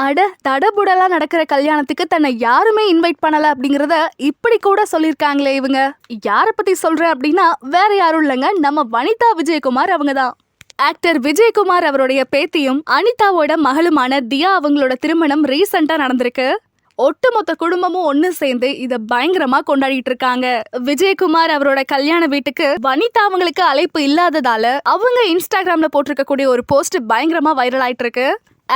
அட தடபுடலா நடக்கிற கல்யாணத்துக்கு தன்னை யாருமே இன்வைட் பண்ணல அப்படிங்கறத இப்படி கூட சொல்லிருக்காங்களே இவங்க. யார பத்தி சொல்றேன் அப்படின்னா வேற யாரும் இல்லைங்க. நம்ம வனிதா விஜயகுமார் அவங்க தான். ஆக்டர் விஜயகுமார் அவருடைய பேத்தியும் அனிதாவோட மகளுமான தியா அவங்களோட திருமணம் ரீசெண்டா நடந்திருக்கு. ஒட்டுமொத்த குடும்பமும் ஒன்னு சேர்ந்து இத பயங்கரமா கொண்டாடிட்டு இருக்காங்க. விஜயகுமார் அவரோட கல்யாண வீட்டுக்கு வனிதா அவங்களுக்கு அழைப்பு இல்லாததால அவங்க இன்ஸ்டாகிராம்ல போட்டிருக்க கூடிய ஒரு போஸ்ட் பயங்கரமா வைரல் ஆயிட்டு இருக்கு.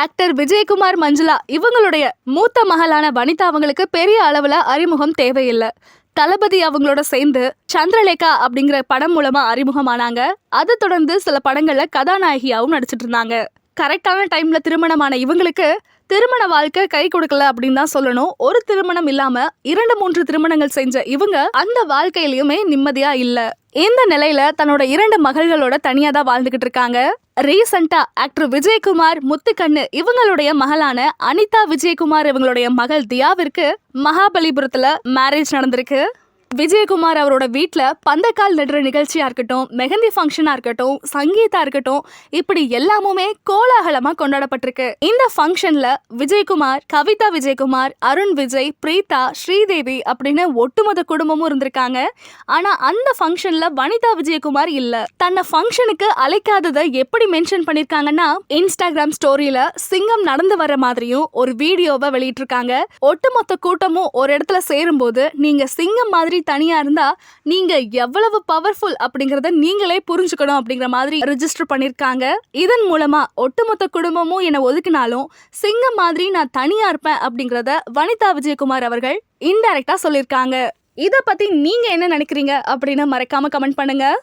ஆக்டர் விஜயகுமார் மஞ்சுளா இவங்களுடைய மூத்த மகளான வனிதா அவங்களுக்கு பெரிய அளவுல அறிமுகம் தேவையில்லை. தளபதி அவங்களோட சேர்ந்து சந்திரலேகா அப்படிங்கிற படம் மூலமா அறிமுகமானாங்க. அதை தொடர்ந்து சில படங்கள்ல கதாநாயகியாவும் நடிச்சிட்டு இருந்தாங்க. கரெக்டான டைம்ல திருமணமான இவங்களுக்கு திருமண வாழ்க்கை கை கொடுக்கல அப்படின்னு தான் சொல்லணும். ஒரு திருமணம் இல்லாம இரண்டு மூன்று திருமணங்கள் செஞ்ச இவங்க அந்த வாழ்க்கையிலயுமே நிம்மதியா இல்ல. இந்த நிலையில தன்னோட இரண்டு மகள்களோட தனியா தான் வாழ்ந்துகிட்டு இருக்காங்க. ரீசண்டா ஆக்டர் விஜயகுமார் முத்துக்கண்ணு இவங்களுடைய மகளான அனிதா விஜயகுமார் இவங்களுடைய மகள் தியாவிற்கு மகாபலிபுரத்துல மேரேஜ் நடந்திருக்கு. விஜயகுமார் அவரோட வீட்டில் பந்தக்கால் நடுற நிகழ்ச்சியாக இருக்கட்டும் மெஹந்தி ஃபங்க்ஷனாக இருக்கட்டும் சங்கீதா இருக்கட்டும் இப்படி எல்லாமுமே கோலாகலமாக கொண்டாடப்பட்டிருக்கு. இந்த ஃபங்க்ஷனில் விஜயகுமார் கவிதா விஜயகுமார் அருண் விஜய் பிரீதா ஸ்ரீதேவி அப்படின்னு ஒட்டுமொத்த குடும்பமும் இருந்திருக்காங்க. ஆனால் அந்த ஃபங்க்ஷனில் வனிதா விஜயகுமார் இல்லை. தன்னை ஃபங்க்ஷனுக்கு அழைக்காததை எப்படி மென்ஷன் பண்ணியிருக்காங்கன்னா இன்ஸ்டாகிராம் ஸ்டோரியில சிங்கம் நடந்து வர மாதிரியும் ஒரு வீடியோவை வெளியிட்டிருக்காங்க. ஒட்டுமொத்த கூட்டமும் ஒரு இடத்துல சேரும்போது நீங்க சிங்கம் மாதிரி தனியா இருந்தா நீங்க எவ்வளவு பவர்ஃபுல் அப்படிங்கறத நீங்களே புரிஞ்சுக்கணும் அப்படிங்கிற மாதிரி ரிஜிஸ்டர் பண்ணிருக்காங்க. இதன் மூலமா ஒட்டுமொத்த குடும்பமும் என்னை ஒதுக்கினாலும் சிங்கம் மாதிரி நான் தனியா இருப்பேன் அப்படிங்கறத வனிதா விஜயகுமார் அவர்கள் இன்டைரக்டாக சொல்லியிருக்காங்க இதை பத்தி நீங்க என்ன நினைக்கிறீங்க அப்படின்னு மறக்காம கமெண்ட் பண்ணுங்க.